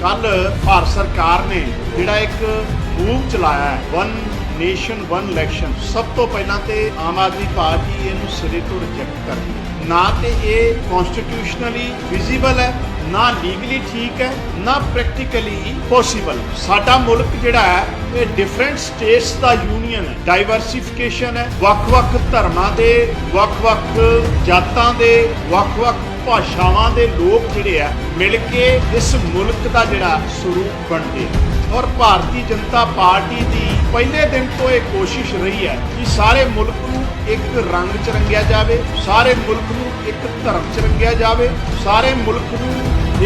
ਕੱਲ ਭਾਰਤ ਸਰਕਾਰ ਨੇ ਜਿਹੜਾ ਇੱਕ ਮੂਵ ਚਲਾਇਆ ਹੈ ਵਨ ਨੇਸ਼ਨ ਵਨ ਇਲੈਕਸ਼ਨ ਸਭ ਤੋਂ ਪਹਿਲਾਂ ਤੇ ਆਮ ਆਦਮੀ ਪਾਰਟੀ ਇਹਨੂੰ ਸਿਰੇ ਤੋਂ ਰਿਜੈਕਟ ਕਰਦੀ ਹੈ। ਨਾ ਤੇ ਇਹ ਕਨਸਟੀਟਿਊਸ਼ਨਲੀ ਵਿਜ਼ੀਬਲ ਹੈ, ਨਾ ਲੀਗਲੀ ਠੀਕ ਹੈ, ਨਾ ਪ੍ਰੈਕਟੀਕਲੀ ਪੋਸੀਬਲ ਸਾਡਾ ਮੁਲਕ ਜਿਹੜਾ ਹੈ, ਇਹ ਡਿਫਰੈਂਟ ਸਟੇਟਸ ਦਾ ਯੂਨੀਅਨ ਹੈ ਡਾਈਵਰਸਿਫਿਕੇਸ਼ਨ ਹੈ, ਵੱਖ-ਵੱਖ ਧਰਮਾਂ ਦੇ, ਵੱਖ-ਵੱਖ ਜਾਤਾਂ ਦੇ, ਵੱਖ-ਵੱਖ ਭਾਸ਼ਾਵਾਂ ਦੇ ਲੋਕ ਜਿਹੜੇ ਆ ਮਿਲ ਕੇ ਇਸ ਮੁਲਕ ਦਾ ਜਿਹੜਾ ਸਰੂਪ ਬਣਦੇ ਔਰ ਭਾਰਤੀ ਜਨਤਾ ਪਾਰਟੀ ਦੀ ਪਹਿਲੇ ਦਿਨ ਤੋਂ ਇਹ ਕੋਸ਼ਿਸ਼ ਰਹੀ ਹੈ ਕਿ ਸਾਰੇ ਮੁਲਕ ਨੂੰ ਇੱਕ ਰੰਗ ਚ ਰੰਗਿਆ ਜਾਵੇ, ਸਾਰੇ ਮੁਲਕ ਨੂੰ ਇੱਕ ਧਰਮ ਚ ਰੰਗਿਆ ਜਾਵੇ, ਸਾਰੇ ਮੁਲਕ ਨੂੰ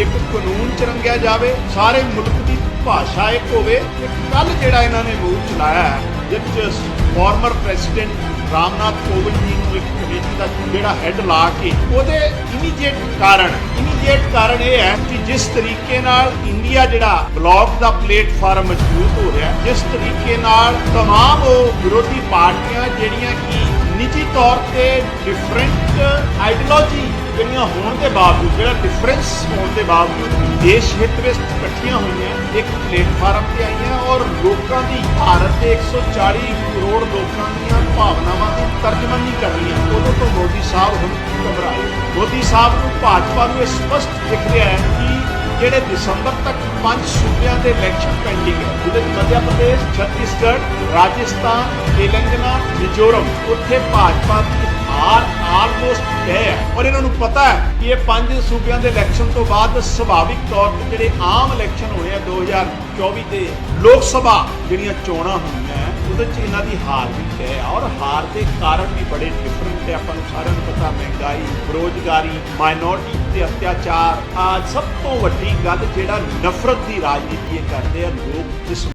ਇੱਕ ਕਾਨੂੰਨ ਚ ਰੰਗਿਆ ਜਾਵੇ, ਸਾਰੇ ਮੁਲਕ ਦੀ ਭਾਸ਼ਾ ਇੱਕ ਹੋਵੇ। ਤੇ ਕੱਲ ਜਿਹੜਾ ਇਹਨਾਂ ਨੇ ਮੂਵ ਚਲਾਇਆ ਹੈ, ਜਿਸ ਚ ਫਾਰਮਰ ਪ੍ਰੈਜ਼ੀਡੈਂਟ ਰਾਮਨਾਥ ਕੋਵਿੰਦ ਜੀ ਨੂੰ ਇੱਕ ਕਮੇਟੀ ਦਾ ਜਿਹੜਾ ਹੈੱਡ ਲਾ ਕੇ ਉਹਦੇ ਇਮੀਡੀਏਟ ਕਾਰਨ ਇਮੀਡੀਏਟ ਕਾਰਨ ਇਹ ਹੈ ਕਿ ਜਿਸ ਤਰੀਕੇ ਨਾਲ ਇੰਡੀਆ ਜਿਹੜਾ ਬਲੌਕ ਦਾ ਪਲੇਟਫਾਰਮ ਮਜ਼ਬੂਤ ਹੋ ਰਿਹਾ ਹੈ, ਜਿਸ ਤਰੀਕੇ ਨਾਲ तमाम ਉਹ ਵਿਰੋਧੀ ਪਾਰਟੀਆਂ ਜਿਹੜੀਆਂ ਕਿ ਨਿੱਜੀ ਤੌਰ ਤੇ ਡਿਫਰੈਂਟ ਆਈਡੀਓਲੋਜੀ ਜਿਹੜੀਆਂ ਹੋਣ ਦੇ ਬਾਵਜੂਦ ਜਿਹੜਾ ਡਿਫਰੈਂਸ ਹੋਣ ਦੇ ਬਾਵਜੂਦ ਦੇਸ਼ ਹਿੱਤ ਵਿੱਚ ਇਕੱਠੀਆਂ ਹੋਈਆਂ ਇੱਕ ਪਲੇਟਫਾਰਮ ਤੇ ਆਈਆਂ ਔਰ ਲੋਕਾਂ ਦੀ ਭਾਰਤ ਦੇ 140 ਕਰੋੜ ਲੋਕਾਂ ਸਾਹਿਬ ਹੁਣ ਮੋਦੀ ਸਾਹਿਬ ਨੂੰ ਭਾਜਪਾ ਨੂੰ ਇਹ ਸਪਸ਼ਟ ਦਿਖ ਰਿਹਾ ਹੈ ਕਿ ਜਿਹੜੇ ਦਸੰਬਰ ਤੱਕ ਪੰਜ ਸੂਬਿਆਂ ਦੇ ਇਲੈਕਸ਼ਨ ਪੈਂਡਿੰਗ ਹੈ, ਜਿਹਦੇ ਵਿੱਚ ਮੱਧ ਪ੍ਰਦੇਸ਼, ਛੱਤੀਸਗੜ੍ਹ, ਰਾਜਸਥਾਨ, ਤੇਲੰਗਾਨਾ, ਮਿਜ਼ੋਰਮ, ਉੱਥੇ ਭਾਜਪਾ ਦੀ ਹਾਰ ਆਲਮੋਸਟ ਤੈਅ ਹੈ। ਔਰ ਇਹਨਾਂ ਨੂੰ ਪਤਾ ਹੈ ਕਿ ਇਹ ਪੰਜ ਸੂਬਿਆਂ ਦੇ ਇਲੈਕਸ਼ਨ ਤੋਂ ਬਾਅਦ ਸੁਭਾਵਿਕ ਤੌਰ ਤੇ ਜਿਹੜੇ ਆਮ ਇਲੈਕਸ਼ਨ ਹੋਣੇ ਆ 2024 ਦੇ ਲੋਕ ਸਭਾ, ਜਿਹੜੀਆਂ ਚੋਣਾਂ ਹੋਣੀਆਂ ਉਹਦੇ 'ਚ ਇਹਨਾਂ ਦੀ ਹਾਰ ਵੀ ਹੈ ਔਰ ਹਾਰ ਦੇ ਕਾਰਨ ਵੀ ਬੜੇ ਡਿਫਰੈਂਟ ਹੈ ਆਪਾਂ ਨੂੰ ਸਾਰਿਆਂ ਨੂੰ ਪਤਾ, ਮਹਿੰਗਾਈ, ਬੇਰੋਜ਼ਗਾਰੀ ਮਾਈਨੋਰਿਟੀ ਤੇ ਅਤਿਆਚਾਰ ਆ ਸਭ ਤੋਂ ਵੱਡੀ ਗੱਲ ਜਿਹੜਾ ਨਫ਼ਰਤ ਦੀ ਰਾਜਨੀਤੀ ਇਹ ਕਰਦੇ ਆ, ਲੋਕ ਇਸ